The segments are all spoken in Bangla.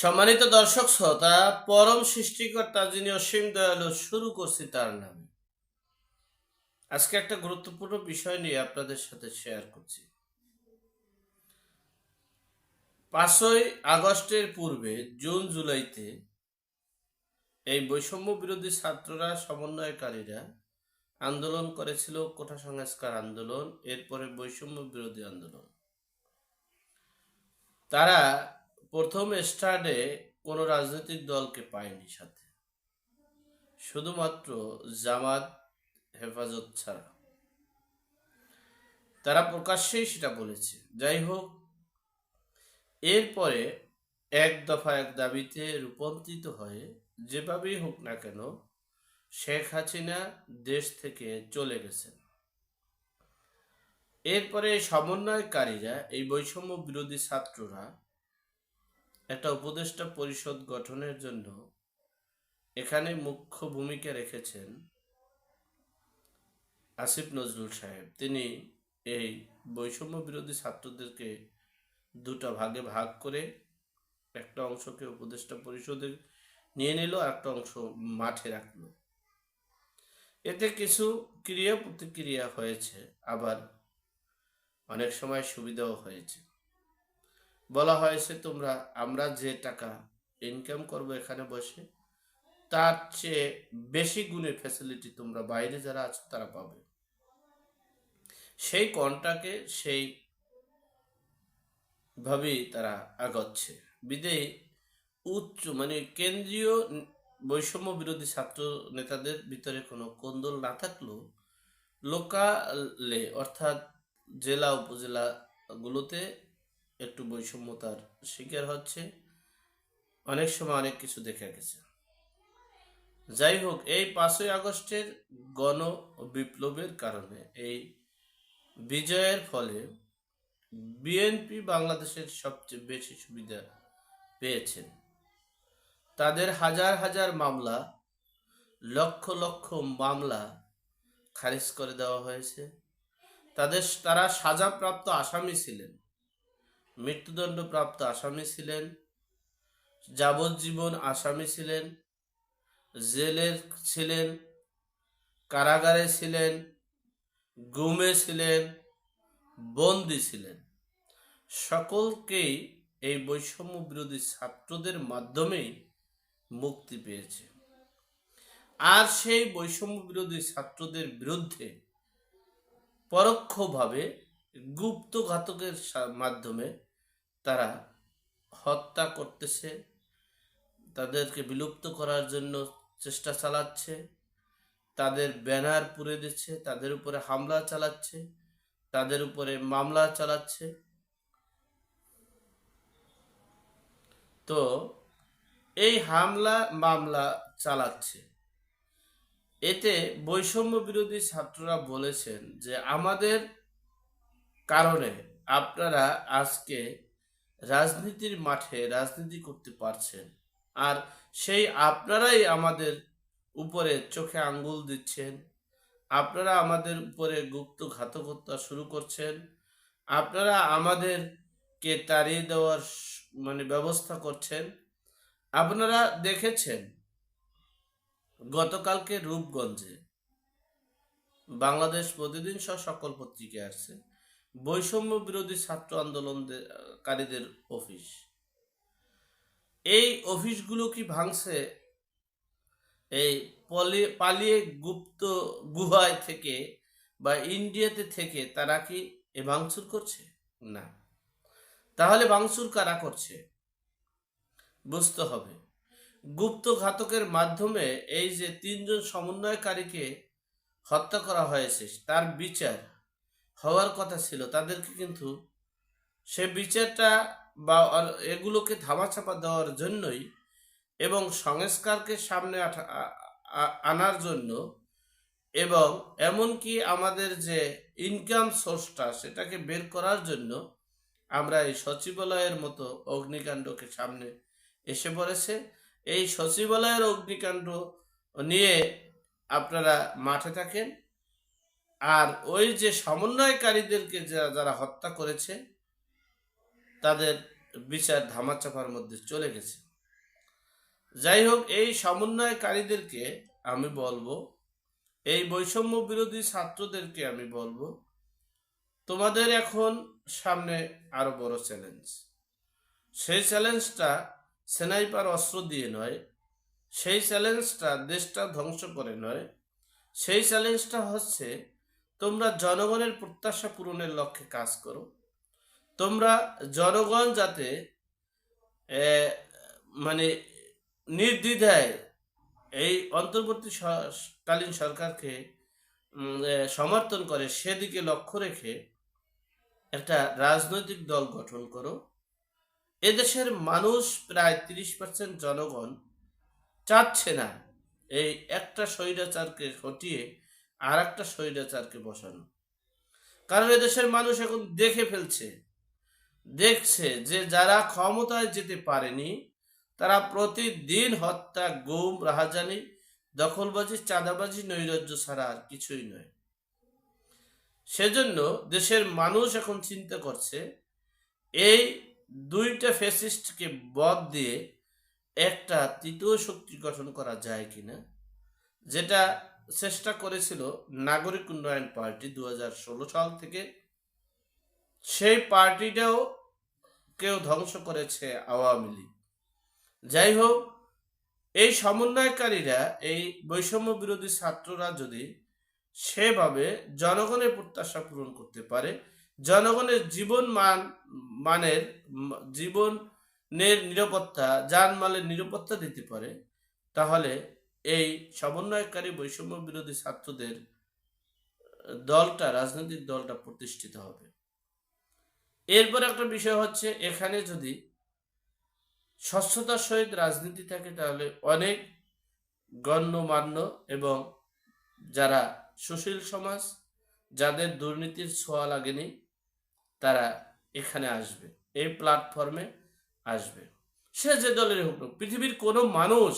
সম্মানিত দর্শক শ্রোতা, পরম সৃষ্টিকর্তা যিনি অসীম দয়ালু, শুরু করছি তার নামে। আজকে একটা গুরুত্বপূর্ণ বিষয় নিয়ে আপনাদের সাথে শেয়ার করছি। পাঁচই আগস্টের পূর্বে জুন জুলাইতে এই বৈষম্য বিরোধী ছাত্ররা, সমন্বয়কারীরা আন্দোলন করেছিল, কোঠা সংস্কার আন্দোলন, এরপরে বৈষম্য বিরোধী আন্দোলন। তারা প্রথম স্টার্টে কোনো রাজনৈতিক দলকে পায়নি সাথে। শুধুমাত্র জামাত হেফাজত ছাড়া। তারা প্রকাশ্যেই সেটা বলেছে। যাই হোক, এরপরে এক দফা এক দাবিতে রূপান্তরিত হয়ে যেভাবেই হোক না কেন শেখ হাসিনা দেশ থেকে চলে গেছেন। এরপরে সমন্বয়কারীরা, এই বৈষম্য বিরোধী ছাত্ররা একটা উপদেষ্টা পরিষদ গঠনের জন্য এখানে মুখ্য ভূমিকা রেখেছেন আসিফ নজরুল সাহেব। তিনি এই বৈষম্য বিরোধী ছাত্রদেরকে দুটা ভাগে ভাগ করে একটা অংশকে উপদেষ্টা পরিষদে নিয়ে নিল, আর একটা অংশ মাঠে রাখল। এতে কিছু ক্রিয়া প্রতিক্রিয়া হয়েছে, আবার অনেক সময় সুবিধাও হয়েছে। বলা হয়েছে, তোমরা, আমরা যে টাকা ইনকাম করব এখানে বসে, তার চেয়ে বেশি গুণের ফ্যাসিলিটি তোমরা বাইরে যারা আছো তারা পাবে। সেই কনটাকে সেই ভাবেই তারা আগাচ্ছে। বিদেয় উচ্চ মানে কেন্দ্রীয় বৈষম্য বিরোধী ছাত্র নেতাদের ভিতরে কোনো কোন্দল না থাকলেও লোকালে, অর্থাৎ জেলা, উপজেলাগুলোতে একটু বৈষম্যতার শিকার হচ্ছে। অনেক সময় অনেক কিছু দেখা গেছে। যাই হোক, এই পাঁচই আগস্টের গণ বিপ্লবের কারণে, এই বিজয়ের ফলে বিএনপি বাংলাদেশের সবচেয়ে বেশি সুবিধা পেয়েছেন। তাদের হাজার হাজার মামলা, লক্ষ লক্ষ মামলা খারিজ করে দেওয়া হয়েছে। তাদের, তারা সাজাপ্রাপ্ত আসামি ছিলেন। মৃত্যুদণ্ডপ্রাপ্ত আসামি ছিলেন, যাবজ্জীবন আসামি ছিলেন, জেলের ছিলেন, কারাগারে ছিলেন, গুমে ছিলেন, বন্দি ছিলেন। সকলকেই এই বৈষম্য বিরোধী ছাত্রদের মাধ্যমেই মুক্তি পেয়েছে। আর সেই বৈষম্য বিরোধী ছাত্রদের বিরুদ্ধে পরোক্ষভাবে গুপ্ত ঘাতকের মাধ্যমে তারা হত্যা করতেছে, তাদেরকে বিলুপ্ত করার জন্য চেষ্টা চালাচ্ছে, তাদের ব্যানার পুড়ে দিচ্ছে, তাদের উপরে হামলা চালাচ্ছে, তাদের উপরে মামলা চালাচ্ছে। তো এই হামলা, মামলা চালাচ্ছে। এতে বৈষম্য বিরোধী ছাত্ররা বলেছেন যে আমাদের কারণে আপনারা আজকে রাজনীতির মাঠে রাজনীতি করতে পারছেন। আর সেই আপনারাই আমাদের উপরে চোখে আঙ্গুল দিচ্ছেন। আপনারা আমাদের উপরে গুপ্ত ঘাতকতা শুরু করছেন। আপনারা আমাদেরকে তাড়িয়ে দেওয়ার মানে ব্যবস্থা করছেন। আপনারা দেখেছেন গতকালকে রূপগঞ্জে বাংলাদেশ প্রতিদিন সহ সকল পত্রিকায় আসছে। বৈষম্য বিরোধী ছাত্র আন্দোলনকারীদের অফিস। এই অফিসগুলো কি ভাঙছে? এই পলি, পালিয়ে গুপ্ত গুহায় থেকে বা ইন্ডিয়াতে থেকে তারা কি এ ভাঙচুর করছে? না। তাহলে ভাঙচুর কারা করছে? বুঝতে হবে। গুপ্ত ঘাতকের মাধ্যমে এই যে তিনজন সমন্বয়কারীকে হত্যা করা হয়েছে, তার বিচার হওয়ার কথা ছিল, তাদেরকে কিন্তু সে বিচারটা বা এগুলোকে ধামাচাপা দেওয়ার জন্যই এবং সংস্কারকে সামনে আনার জন্য এবং এমনকি আমাদের যে ইনকাম সোর্সটা সেটাকে বের করার জন্য আমরা এই সচিবালয়ের মতো অগ্নিকাণ্ডকে সামনে এসে পড়েছে। এই সচিবালয়ের অগ্নিকাণ্ড নিয়ে আপনারা মাঠে থাকেন। আর ওই যে সমন্বয়কারীদেরকে যারা হত্যা করেছে, তাদের বিচার ধামাচাপার মধ্যে চলে গেছে। যাই হোক, এই সমন্বয়কারীদেরকে আমি বলব, এই বৈষম্য বিরোধী ছাত্রদেরকে আমি বলব, তোমাদের এখন সামনে আরও বড় চ্যালেঞ্জ সেই চ্যালেঞ্জটা সেনাইপার অস্ত্র দিয়ে নয়, সেই চ্যালেঞ্জটা দেশটা ধ্বংস করে নয়, সেই চ্যালেঞ্জটা হচ্ছে তোমরা জনগণের প্রত্যাশা পূরণের লক্ষ্যে কাজ করো। তোমরা জনগণ যাতে মানে নির্দ্বিধায় এই অন্তর্বর্তী কালীন সরকারকে সমর্থন করে সেদিকে লক্ষ্য রেখে একটা রাজনৈতিক দল গঠন করো। এদেশের মানুষ প্রায় তিরিশ পার্সেন্ট জনগণ চাচ্ছে না এই একটা স্বৈরাচারকে হটিয়ে আর একটা স্বৈরাচারকে বসানো। কারণ এদেশের মানুষ এখন দেখে ফেলছে, দেখছে যে যারা ক্ষমতায় যেতে পারেনি, তারা প্রতিদিন হত্যা, গুম, রাহাজানি, দখলবাজি, চাঁদাবাজি, নৈরাজ্য ছাড়া আর কিছুই নয়। সেজন্য দেশের মানুষ এখন চিন্তা করছে, এই দুইটা ফেসিস্টকে বদ দিয়ে একটা তৃতীয় শক্তি গঠন করা যায় কিনা। যেটা চেষ্টা করেছিল নাগরিক উন্নয়ন পার্টি দু হাজার ষোলো সাল থেকে, সেই পার্টিটাও কেউ ধ্বংস করেছে আওয়ামী লীগ। যাই হোক, এই সমন্বয়কারীরা, এই বৈষম্য বিরোধী ছাত্ররা যদি সেভাবে জনগণের প্রত্যাশা পূরণ করতে পারে, জনগণের জীবন মান, মানের, জীবনের নিরাপত্তা জানমালের নিরাপত্তা দিতে পারে, তাহলে এই সমন্বয়কারী বৈষম্য বিরোধী ছাত্রদের দলটা, রাজনৈতিক দলটা প্রতিষ্ঠিত হবে। এরপর একটা বিষয় হচ্ছে, এখানে যদি স্বচ্ছতার সহিত রাজনীতি থাকে, তাহলে অনেক গণ্যমান্য এবং যারা সুশীল সমাজ, যাদের দুর্নীতির ছোঁয়া লাগেনি, তারা এখানে আসবে, এই প্ল্যাটফর্মে আসবে। সে যে দলের হোক পৃথিবীর কোনো মানুষ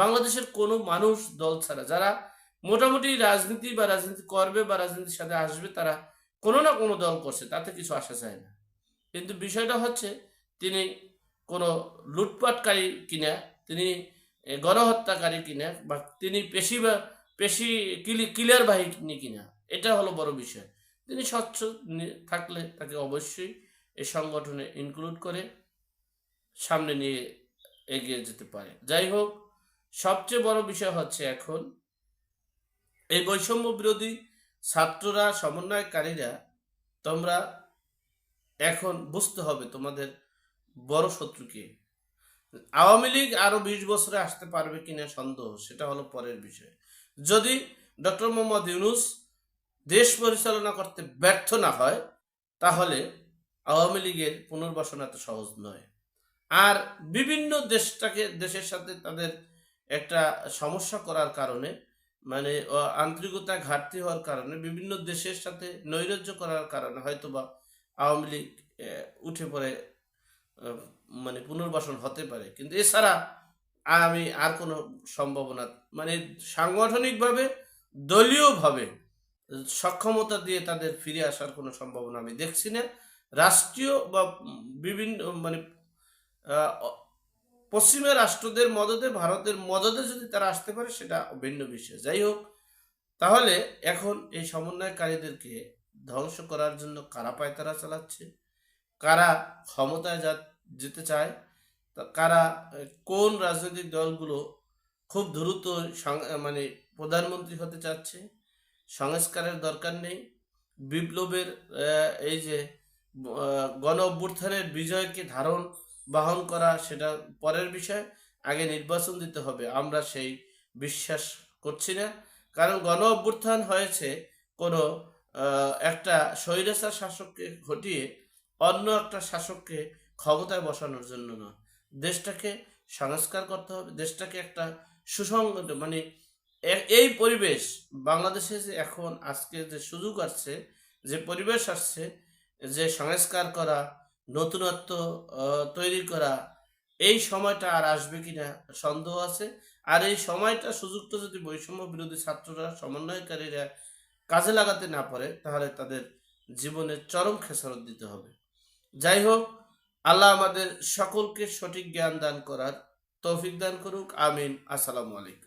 বাংলাদেশের কোনো মানুষ দল ছাড়া, যারা মোটামুটি রাজনীতি বা রাজনীতি করবে বা রাজনীতির সাথে আসবে, তারা কোনো না কোনো দল করছে, তাতে কিছু আসা যায় না। কিন্তু বিষয়টা হচ্ছে, তিনি কোনো লুটপাটকারী কিনা, তিনি গণহত্যাকারী কিনা, বা তিনি পেশি বা পেশি কিলি, কিলার বাহিনী কিনা, এটা হলো বড় বিষয়। তিনি স্বচ্ছ থাকলে তাকে অবশ্যই এই সংগঠনে ইনক্লুড করে সামনে নিয়ে এগিয়ে যেতে পারে। যাই হোক সবচেয়ে বড় বিষয় হচ্ছে এখন এই বৈষম্য বিরোধী ছাত্ররা, সমন্বয়কারীরা, তোমরা এখন বুঝতে হবে তোমাদের বড় শত্রু কে। আওয়ামী লীগ আরও বিশ বছরে আসতে পারবে কিনা সন্দেহ, সেটা হলো পরের বিষয়। যদি ডক্টর মোহাম্মদ ইউনুস দেশ পরিচালনা করতে ব্যর্থ না হয়, তাহলে আওয়ামী লীগের পুনর্বাসন এত সহজ নয়। আর বিভিন্ন দেশটাকে, দেশের সাথে তাদের একটা সমস্যা করার কারণে মানে আন্তরিকতা ঘাটতি হওয়ার কারণে, বিভিন্ন দেশের সাথে নৈরাজ্য করার কারণে হয়তোবা আওয়ামী লীগ উঠে পড়ে মানে পুনর্বাসন হতে পারে। কিন্তু এছাড়া আমি আর কোনো সম্ভাবনা মানে সাংগঠনিকভাবে, দলীয়ভাবে সক্ষমতা দিয়ে তাদের ফিরে আসার কোনো সম্ভাবনা আমি দেখছি না। রাষ্ট্রীয় বা বিভিন্ন মানে পশ্চিমের রাষ্ট্রদের মদতে ভারতের মদতে যদি তারা আসতে পারে, সেটা ভিন্ন বিষয়। যাই হোক, তাহলে এখন এই সমন্বয়কারীদেরকে ধ্বংস করার জন্য কারা পায়তারা চালাচ্ছে? কারা ক্ষমতায় যা যেতে চায়? কারা কোন রাজনৈতিক দলগুলো খুব দ্রুত মানে প্রধানমন্ত্রী হতে চাচ্ছে? সংস্কারের দরকার নেই। বিপ্লবের এই যে গণ অভ্যুত্থানের বিজয়কে ধারণ বহন করা সেটা পরের বিষয়। আগে নির্বাচন দিতে হবে, আমরা সেই বিশ্বাস করছি না। কারণ গণ অভ্যুত্থান হয়েছে কোনো একটা স্বৈরাচার শাসককে ঘটিয়ে অন্য একটা শাসককে ক্ষমতায় বসানোর জন্য না। দেশটাকে সংস্কার করতে হবে, দেশটাকে একটা সুসংগত মানে এই পরিবেশ, বাংলাদেশে যে এখন আজকে যে সুযোগ আসছে, যে পরিবেশ আসছে, যে সংস্কার করা নতুনত্ব তৈরি করা, এই সময়টা আর আসবে কিনা সন্দেহ আছে। আর এই সময়টা সুযোগটা যদি বৈষম্য বিরোধী ছাত্ররা, সমন্বয়কারীরা কাজে লাগাতে না পারে, তাহলে তাদের জীবনের চরম খেসারত দিতে হবে। যাই হোক, আল্লাহ আমাদের সকলকে সঠিক জ্ঞান দান করার তৌফিক দান করুক। আমিন। আসসালামু আলাইকুম।